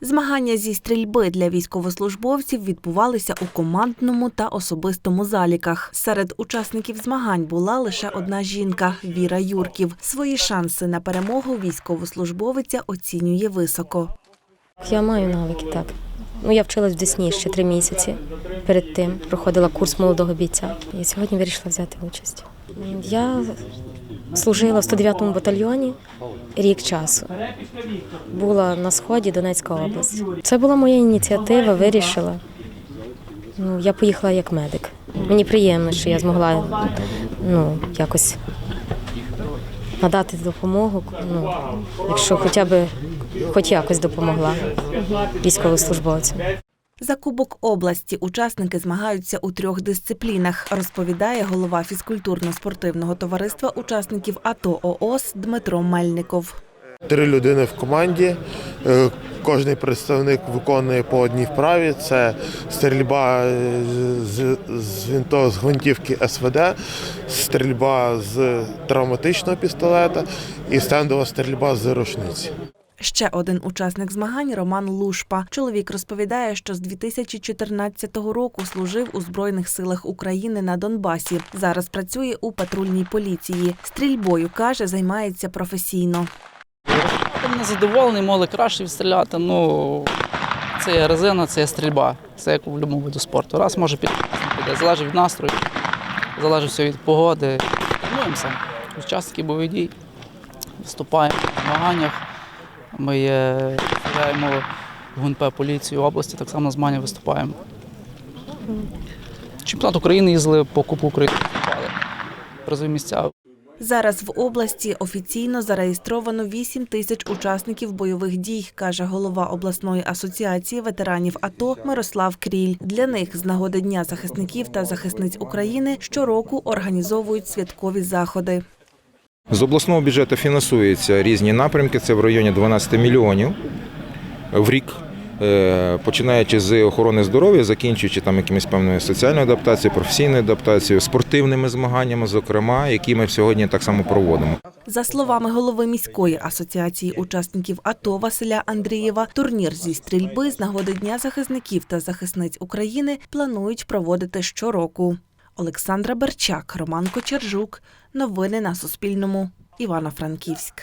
Змагання зі стрільби для військовослужбовців відбувалися у командному та особистому заліках. Серед учасників змагань була лише одна жінка Віра Юрків. Свої шанси на перемогу військовослужбовиця оцінює високо. Я маю навики, так. Ну, я вчилась в Десні ще три місяці. Перед тим проходила курс молодого бійця. І сьогодні вирішила взяти участь. Я служила в 109-му батальйоні рік часу. Була на сході Донецька область. Це була моя ініціатива, вирішила. Ну, я поїхала як медик. Мені приємно, що я змогла ну, якось надати допомогу, ну, якщо хоча б хоч якось допомогла військовослужбовцям. За Кубок області учасники змагаються у трьох дисциплінах, розповідає голова фізкультурно-спортивного товариства учасників АТО ООС Дмитро Мельников. Три людини в команді. Е, Кожний представник виконує по одній вправі. Це стрільба е, з, з, з гвинтівки СВД, стрільба з травматичного пістолета і стендова стрільба з рушниці. Ще один учасник змагань Роман Лушпа. Чоловік розповідає, що з 2014 року служив у Збройних силах України на Донбасі. Зараз працює у патрульній поліції. Стрільбою каже, займається професійно. Я не задоволений, могли краще відстріляти. Ну, це резина, це стрільба. Це як у будь-якому виду спорту. Раз може не піде. Залежить від настрою, залежить все від погоди. Тренуємося. Учасники бойових дій. Виступаємо в змаганнях. Ми в ГУНП поліції області, так само на змаганнях виступаємо. Чемпіонат України їздили по Кубку України. Призові місця Зараз в області офіційно зареєстровано 8 тисяч учасників бойових дій, каже голова обласної асоціації ветеранів АТО Мирослав Кріль. Для них з нагоди Дня захисників та захисниць України щороку організовують святкові заходи. З обласного бюджету фінансуються різні напрямки. Це в районі 12 мільйонів в рік. Е, Починаючи з охорони здоров'я, закінчуючи там якимись певною соціальною адаптацією, професійною адаптацією, спортивними змаганнями, зокрема, які ми сьогодні так само проводимо. За словами голови міської асоціації учасників АТО Василя Андрієва, турнір зі стрільби з нагоди Дня захисників та захисниць України планують проводити щороку. Олександра Берчак, Роман Кочержук. Новини на Суспільному. Івано-Франківськ.